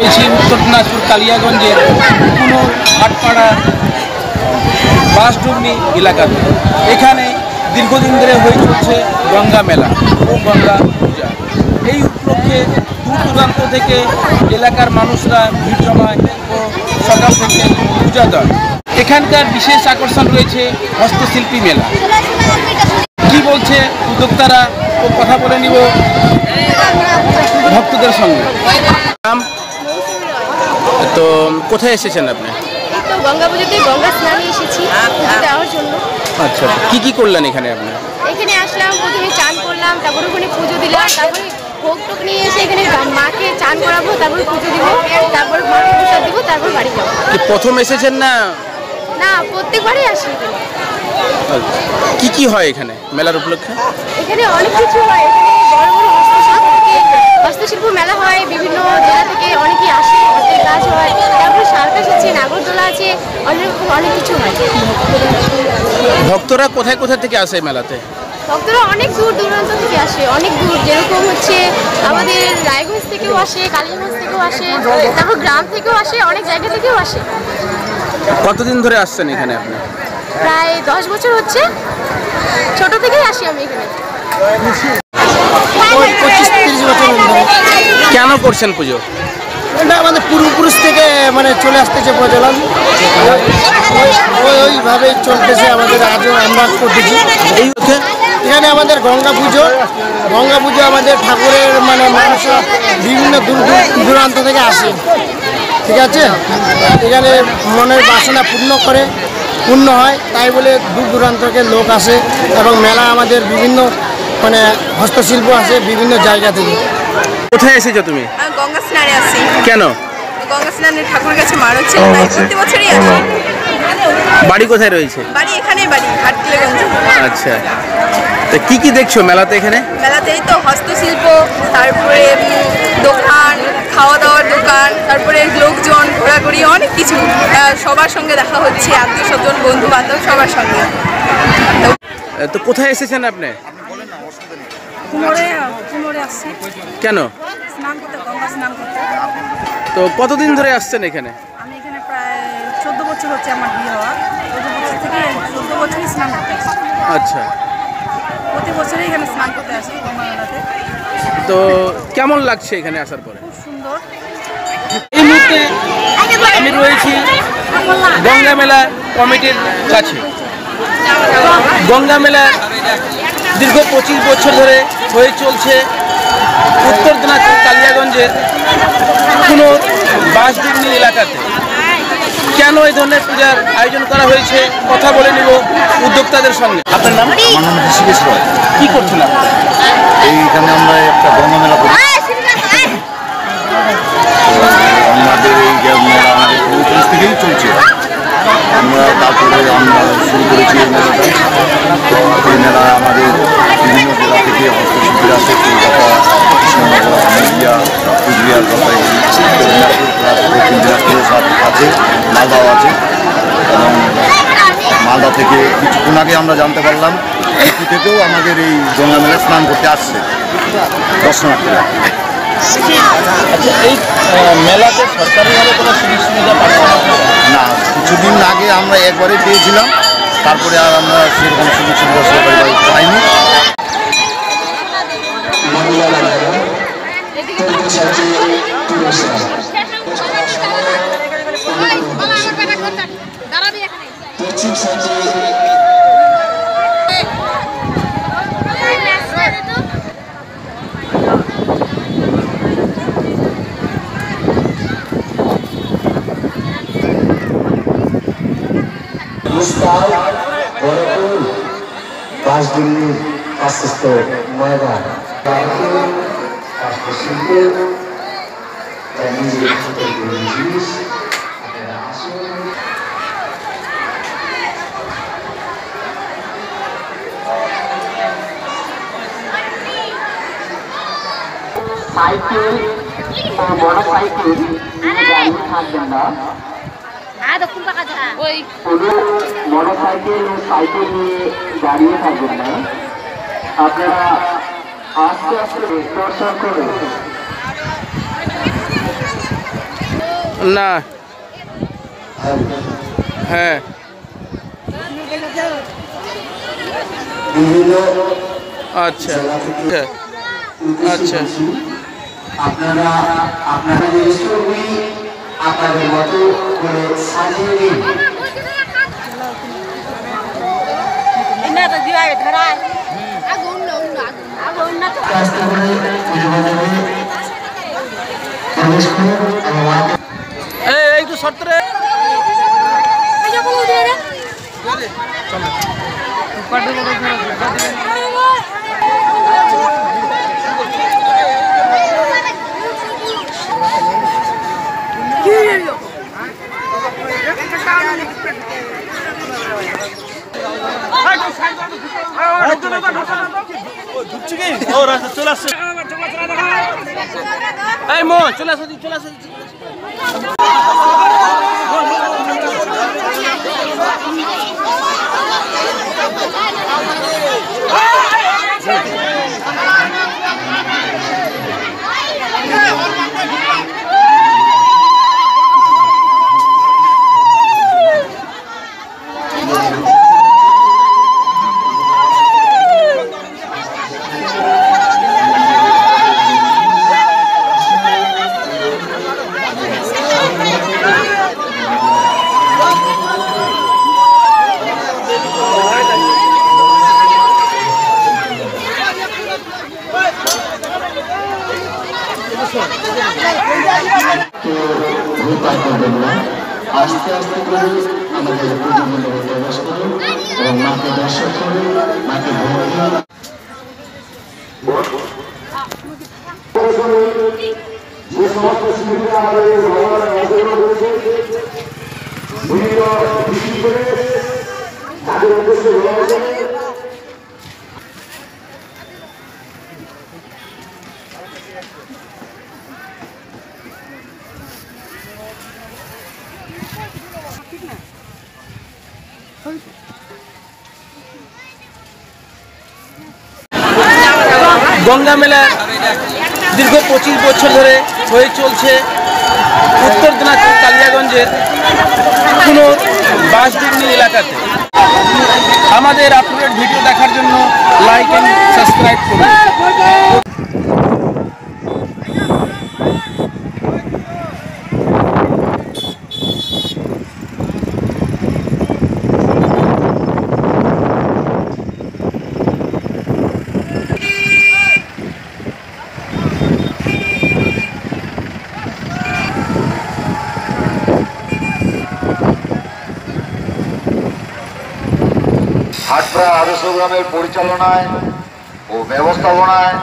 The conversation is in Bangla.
রয়েছি উত্তর দিনাজপুর কালিয়াগঞ্জের কোনো হাটপাড়া বাসডুবনি এলাকাতে এখানে দীর্ঘদিন ধরে হয়ে চলছে গঙ্গা মেলা ও গঙ্গা পূজা। এই উপলক্ষে দূর দূরান্ত থেকে এলাকার মানুষরা ভিড় জমায় ও সকাল থেকে পূজা দেয় এখানকার বিশেষ আকর্ষণ রয়েছে হস্তশিল্পী মেলা। কি বলছে উদ্যোক্তারা ও কথা বলে নিব ভক্তদের সঙ্গে। তো কোথায় এসেছেন আপনি? এই তো গঙ্গা পুজোতে গঙ্গা স্নানে এসেছি দেওয়ার জন্য। আচ্ছা কি কি করলেন এখানে আপনি? এখানে আসলাম প্রথমে চান করলাম তারপরে ওখানে পুজো দিলাম তারপরে ভোগ টোক নিয়ে এসে এখানে মাকে চান করাবো তারপরে পুজো দিব তারপর মাকে প্রসাদ দিব তারপর বাড়ি যাব। প্রথম এসেছেন না? না প্রত্যেকবারই আসি এখানে। কি কি হয় এখানে মেলার উপলক্ষে? এখানে অনেক কিছু হয় এখানে বড় বড় হস্তশিল্প থেকে হস্তশিল্প মেলা হয় বিভিন্ন জেলা থেকে অনেকেই আসে হাতের কাজ হয় তারপরে সার্কাস আছে নাগরদোলা আছে অনেক রকম অনেক কিছু হয়। ভক্তরা কোথায় কোথায় থেকে আসে মেলাতে? ভক্তরা অনেক দূর দূরান্ত থেকে আসে অনেক দূর যেরকম হচ্ছে আমাদের রায়গঞ্জ থেকেও আসে কালীগঞ্জ থেকেও আসে তারপর গ্রাম থেকেও আসে অনেক জায়গা থেকেও আসে। কতদিন ধরে আসছেন এখানে আপনি? প্রায় দশ বছর হচ্ছে ছোট থেকেই আসি আমি এখানে। পঁচিশ বছর কেন করছেন পুজো? এটা আমাদের পূর্বপুরুষ থেকে মানে চলে আসতেছে প্রচলন। ওই- ওই ওইভাবেই চলতেছে আমাদের আজও আমরা করতেছি এই উপলক্ষে এখানে আমাদের গঙ্গা পুজো। গঙ্গা পুজো আমাদের ঠাকুরের মানে মানুষ বিভিন্ন দূর দূরান্ত থেকে আসে। ঠিক আছে? এখানে মনের বাসনা পূর্ণ করে, পূর্ণ হয়। তাই বলে দূর দূরান্ত থেকে লোক আসে এবং মেলা আমাদের বিভিন্ন মানে হস্তশিল্প আসে বিভিন্ন জায়গা থেকে। কোথায় এসেছ তুমি? গঙ্গা স্নানে আসি কেন? গঙ্গা স্নানে ঠাকুর কাছে মার হচ্ছে। তাই প্রতি বছরই আসি। বাড়ি কোথায় রয়েছে? বাড়ি এখানেই বাড়ি হাটকিলেগঞ্জ। আচ্ছা। তো কি কি দেখছ মেলাতে এখানে? মেলাতেই তো হস্তশিল্প তারপরে দোকান খাওয়া দাওয়ার দোকান তারপরে লোকজন ঘোরাঘুরি অনেক কিছু। আহ, সবার সঙ্গে দেখা হচ্ছে আত্মীয় স্বজন বন্ধু বান্ধব সবার সঙ্গে। তো কোথায় এসেছেন আপনি? কেন? তো কতদিন ধরে আসছেন এখানে? আমি এখানে প্রায় চোদ্দ বছর হচ্ছে আমার বিয়ে হওয়া চোদ্দ বছর থেকে চোদ্দ বছরই স্নান করতে আচ্ছা। প্রতি বছরই এখানে স্নান করতে আসি গঙ্গা তো কেমন লাগছে এখানে আসার পরে? খুব সুন্দর। এই মুহূর্তে আমি রয়েছি গঙ্গা মেলা কমিটির কাছে। গঙ্গা মেলা দীর্ঘ পঁচিশ বছর ধরে হয়ে চলছে উত্তর দিনাজপুর কালিয়াগঞ্জের কোনো বাসডিগ্নি এলাকাতে। কেন এই ধরনের পূজার আয়োজন করা হয়েছে? কথা বলে নিব উদ্যোক্তাদের সঙ্গে। আপনার নাম? আমার নাম ঋষিকেশ রয়। কি করছেন আপনি? এইখানে আমরা একটা গঙ্গা মেলা করি আমাদের এই মেলা আমাদের পূর্বপুরুষ থেকেই চলছে। আমরা তারপরে আমরা শুরু করেছি এই মেলাটা এই মেলা আমাদের বিভিন্ন জেলা থেকে হস্তশিল্পীরা আসে কলকাতা কৃষ্ণনগর নদিয়া কুচবিহার জলপাইগুড়ি দিনাজপুর প্লাস দক্ষিণ দিনাজপুরও সব আছে মালদাও আছে এবং মালদা থেকে কিছুক্ষণ আগে আমরা জানতে পারলাম ইউপি থেকেও আমাদের এই গঙ্গা মেলা স্নান করতে আসছে। দর্শনার্থীরা। আচ্ছা এই মেলাতে সরকারিভাবে কোনো সুযোগ সুবিধা না? কিছুদিন আগে আমরা একবারে পেয়েছিলাম তারপরে আর আমরা সেরকম সুযোগ সুবিধা সরকারিভাবে পাইনি। বাসদিল্লি আস্ত ময়দান শিল্পের নিজের জিনিস আপনারা আসুন সাইকেল ও মোটর সাইকেল গাড়ি থাকবেন না সাইকেল ও সাইকেল নিয়ে দাঁড়িয়ে থাকবেন না। আপনারা আস্তে আস্তে দর্শন করে না। হ্যাঁ। বিভিন্ন আচ্ছা। আচ্ছা। আপনারা আপনাদের স্টোরগুলি আপনাদের মতো করে সাজিয়ে নিন আস্তে করে পুজো মণ্ডপে প্রবেশ করুন এবং মাকে এই একটু শর্ত রে। এই মো চলে আসো চলে আসো তো ভূপাত করবেন না। আস্তে আস্তে করে আমাদের মণ্ডপে প্রবেশ করুন এবং মাকে দর্শন করুন, মাকে যে সমস্ত শিল্পীরা আমাদের করেছে, বিভিন্ন তাদের উদ্দেশ্যে বলা গঙ্গা মেলা দীর্ঘ পঁচিশ বছর ধরে হয়ে চলছে উত্তর দিনাজপুর কালিয়াগঞ্জের কোনো বাসডিগ্নি এলাকাতে। আমাদের আপলোডেড ভিডিও দেখার জন্য লাইক অ্যান্ড সাবস্ক্রাইব করুন। হাটপাড়া আদর্শ গ্রামের পরিচালনায় ও ব্যবস্থাপনায়